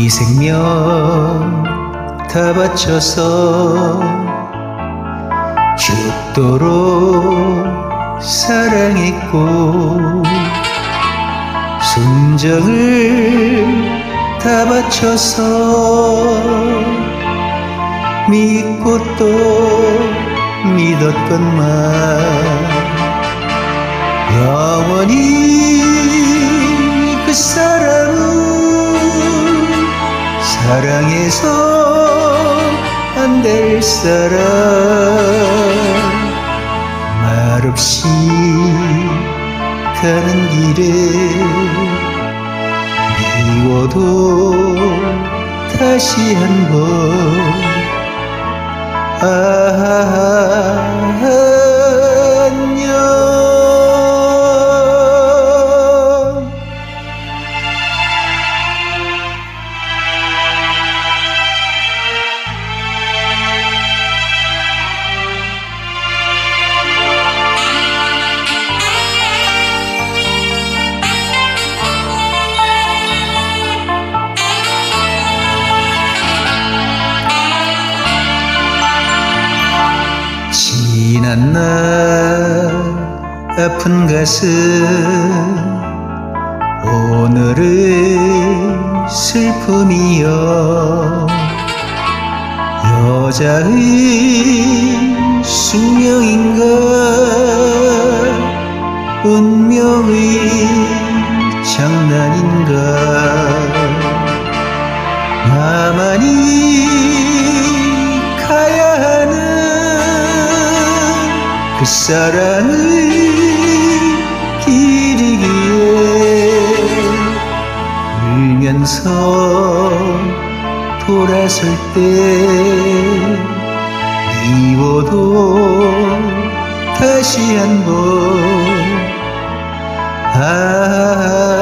이 생명 다 바쳐서 죽도록 사랑했고 순정을 다 바쳐서 믿고 또 믿었건만 영원히 사랑해서 안 될 사람. 말없이 가는 길에 미워도 다시 한번. 안녕 지난 날 아픈 가슴 오늘은 슬픔이여. 여자의 숙명인가 운명의 장난인가 나만이 그 사랑의 길이기에 울면서 돌아설 때 미워도 다시 한번 아